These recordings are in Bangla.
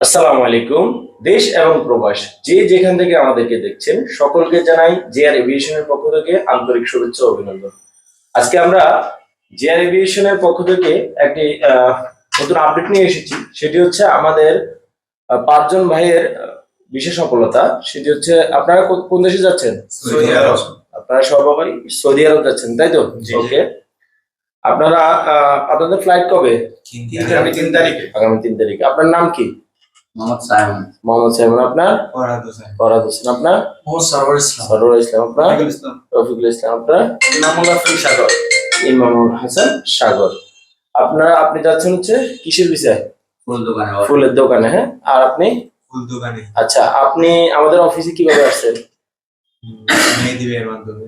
আসসালামু আলাইকুম। দেশ এবং প্রবাস যে যেখান থেকে আমাদেরকে দেখছেন সকলকে জানাই জে জেআর এভিয়েশনের পক্ষ থেকে আন্তরিক শুভেচ্ছা অভিনন্দন। আজকে আমরা জে জেআর এভিয়েশনের পক্ষ থেকে একটি নতুন আপডেট নিয়ে এসেছি। সেটি হচ্ছে আমাদের পাঁচজন ভাইয়ের বিশেষ সফলতা। সেটি হচ্ছে আপনারা কোন দেশে যাচ্ছেন? সৌদি আরব। আপনারা সবাই সৌদি আরব যাচ্ছেন তাই তো। ওকে আপনারা আপনাদের ফ্লাইট কবে? আগামী তিন তারিখে। আগামী তিন তারিখে। আপনার নাম কি? মোহাম্মদ সাইমন। মোহাম্মদ সাইমন আপনার? ফরহাদ হোসেন। ফরহাদ হোসেন আপনার? মোহাম্মদ সরওয়ার ইসলাম। আপনার? রফিকুল ইসলাম। রফিকুল ইসলাম আপনার? সাগর। ইমামুল হাসান সাগর। আপনারা আপনি যাচ্ছেন হচ্ছে কিসের বিষয় ফুল দোকানে ফুলের দোকানে হ্যাঁ? আর আপনি? ফুল দোকানে। আচ্ছা আপনি আমাদের অফিসে কীভাবে আসছেন? মাধ্যমে।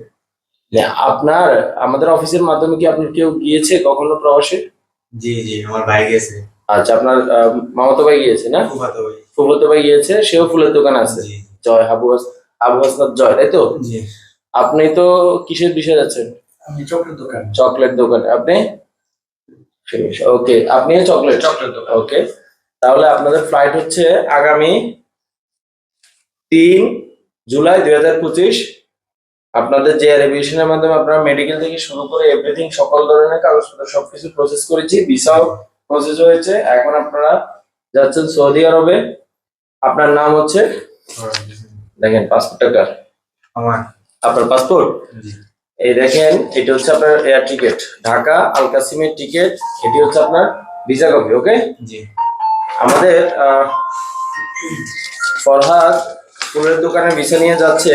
আপনার আমাদের অফিসের মাধ্যমে কি আপনার কেউ গিয়েছে কখনো প্রবাসে? জি জি আমার ভাই গেছে। আচ্ছা আপনার মামাতো ভাই গিয়েছে না? ফুফাতো ভাই। গিয়েছে সেও ফুলের দোকান আছে। জয় আবু আবু হাসনাত জয় তাই তো? আপনি তো কিসের বিষয়ে যাচ্ছেন আমি চকলেট দোকান। চকলেট দোকানে। আপনি? ওকে আপনি চকলেট? চকলেট দোকান। ওকে তাহলে আপনাদের ফ্লাইট হচ্ছে আগামী তিন জুলাই দুই হাজার পঁচিশ। আপনাদের যে এভিয়েশনের মাধ্যমে আপনারা মেডিকেল থেকে শুরু করে এভরিথিং সকল ধরনের কাগজপত্র সবকিছু প্রসেস করেছি। ভিসাও প্রসেস হয়েছে। এখন আপনারা যাচ্ছেন সৌদি আরবে। আপনার নাম হচ্ছে? দেখেন পাসপোর্টটা কার? আমার। আপনার পাসপোর্ট এই দেখেন এটা হচ্ছে আপনার এয়ার টিকিট ঢাকা আল কাসিমের টিকিট এটি হচ্ছে আপনার ভিসা কপি ওকে জি। আমাদের আহ, ফরহাদ ফুলের দোকানে ভিসা নিয়ে যাচ্ছে।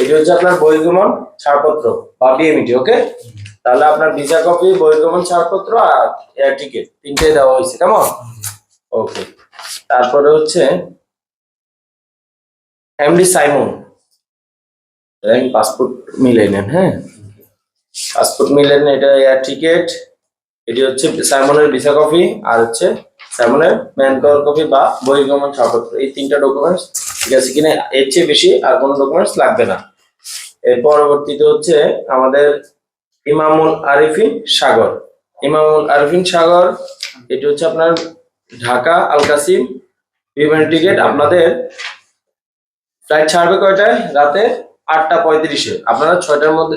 এটি হচ্ছে আপনার বহির্গমন ছাড়পত্র বা বিএমইটি ওকে তাহলে আপনার ভিসা কপি বহির্গমন ছাড়পত্র আর এয়ার টিকিট তিনটেই দেওয়া হয়েছে, কেমন? ওকে তারপরে হচ্ছে এমডি সাইমন পাসপোর্ট মিলে নেন হ্যাঁ? পাসপোর্ট মিলে নেন, এটা এয়ার টিকিট এটি হচ্ছে সাইমনের ভিসা কপি আর হচ্ছে সাইমনের ম্যান পাওয়ার কপি বা বহির্গমন ছাড়পত্র। এই তিনটা ডকুমেন্টস ঠিক আছে কিনা? এর চেয়ে বেশি আর কোনো ডকুমেন্টস লাগবে না। এর পরবর্তীতে হচ্ছে আমাদের ইমামুল আরিফিন সাগর। ইমামুল আরিফিন সাগর এটি হচ্ছে আপনার ঢাকা আল কাসিম বিমান টিকিট আপনাদের ফ্লাইট ছাড়বে কয়টায়? রাতে আটটা পঁয়ত্রিশে। আপনারা ছয়টার মধ্যে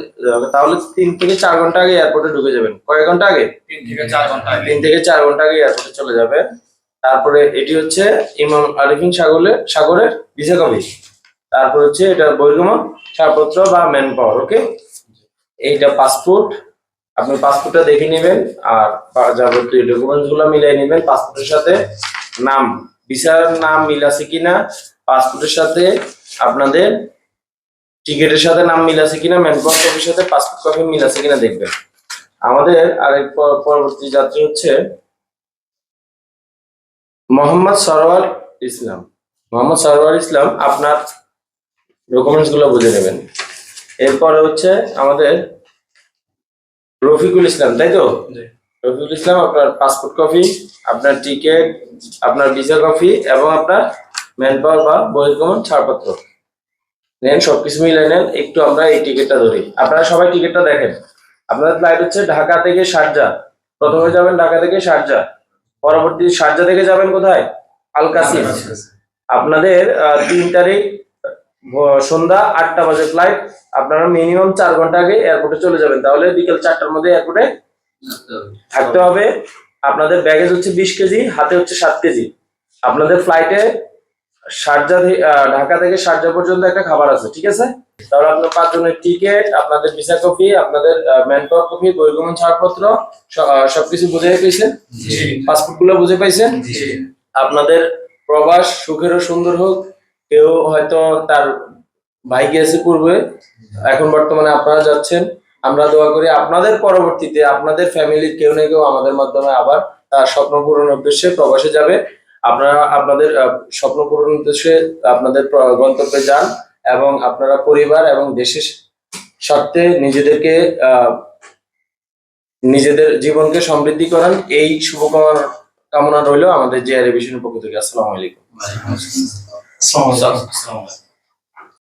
তাহলে তিন থেকে চার ঘণ্টা আগে এয়ারপোর্টে ঢুকে যাবেন। কয় ঘণ্টা আগে? তিন থেকে চার ঘণ্টা আগে। তিন থেকে চার ঘণ্টা আগে এয়ারপোর্টে চলে যাবে তারপরে এটি হচ্ছে ইমাম আরিফিন সাগরের সাগরের ভিসা কপি তারপর হচ্ছে এটা বহির্গমন ছাড়পত্র বা ম্যান পাওয়ার ওকে এইটা পাসপোর্ট আপনি পাসপোর্টটা দেখে নেবেন আর যাবতীয় ডকুমেন্টসগুলো মিলিয়ে নেবেন পাসপোর্টের সাথে। নাম ভিসার নাম মিল আছে কিনা পাসপোর্টের সাথে আপনাদের টিকিটের সাথে নাম মিল আছে কিনা ম্যান পাওয়ার কপির সাথে পাসপোর্ট কপি মিল আছে কিনা দেখবেন। আমাদের আরেক পরবর্তী যাত্রী হচ্ছে মোহাম্মদ সরওয়ার ইসলাম। মোহাম্মদ সরওয়ার ইসলাম আপনার ডকুমেন্টসগুলো বুঝে নেবেন। এরপরে হচ্ছে আমাদের রফিকুল ইসলাম তাই তো? রফিকুল ইসলাম আপনার পাসপোর্ট কপি আপনার টিকিট আপনার ভিসা কপি এবং আপনার ম্যান পাওয়ার বা বহির্গমন ছাড়পত্র। নেন সবকিছু মিলে নেন একটু আমরা এই টিকিটটা ধরি। আপনারা সবাই টিকিটটা দেখেন। আপনাদের ফ্লাইট হচ্ছে ঢাকা থেকে শারজা প্রথমে যাবেন ঢাকা থেকে শারজা পরবর্তী শারজা থেকে যাবেন কোথায়? আল কাসিম। আপনাদের তিন তারিখ সন্ধ্যা আটটা বাজে ফ্লাইট আপনারা মিনিমাম চার ঘণ্টা আগে এয়ারপোর্টে চলে যাবেন। তাহলে বিকেল চারটার মধ্যে এয়ারপোর্টে থাকতে হবে। আপনাদের ব্যাগেজ হচ্ছে বিশ কেজি হাতে হচ্ছে সাত কেজি। আপনাদের ফ্লাইটে আহ, ঢাকা থেকে শারজা পর্যন্ত একটা খাবার আছে ঠিক আছে? তাহলে আপনার পাঁচজনের টিকিট আপনাদের ভিসা কপি আপনাদের ম্যান পাওয়ার কপি বহির্গমন ছাড়পত্র সবকিছু বুঝে পেয়েছেন? পাসপোর্টগুলো বুঝে পাইছেন? আপনাদের প্রবাস সুখের ও সুন্দর হোক। কেউ হয়তো তার ভাই গিয়েছে পূর্বে, এখন বর্তমানে আপনারা যাচ্ছেন। আমরা দোয়া করি আপনাদের পরবর্তীতে, আপনাদের ফ্যামিলির কেউ না কেউ আমাদের মাধ্যমে আবার তার স্বপ্ন পূরণ উদ্দেশ্যে প্রবাসে যাবে। আপনারা, আপনাদের স্বপ্ন পূরণ উদ্দেশ্যে আপনাদের গন্তব্যে যান এবং আপনারা পরিবার এবং দেশের স্বার্থে নিজেদেরকে নিজেদের জীবনকে সমৃদ্ধি করান। এই শুভকামনা, কামনা রইল আমাদের জে আর পক্ষ থেকে। আসসালামু আলাইকুম। আসসালামু আলাইকুম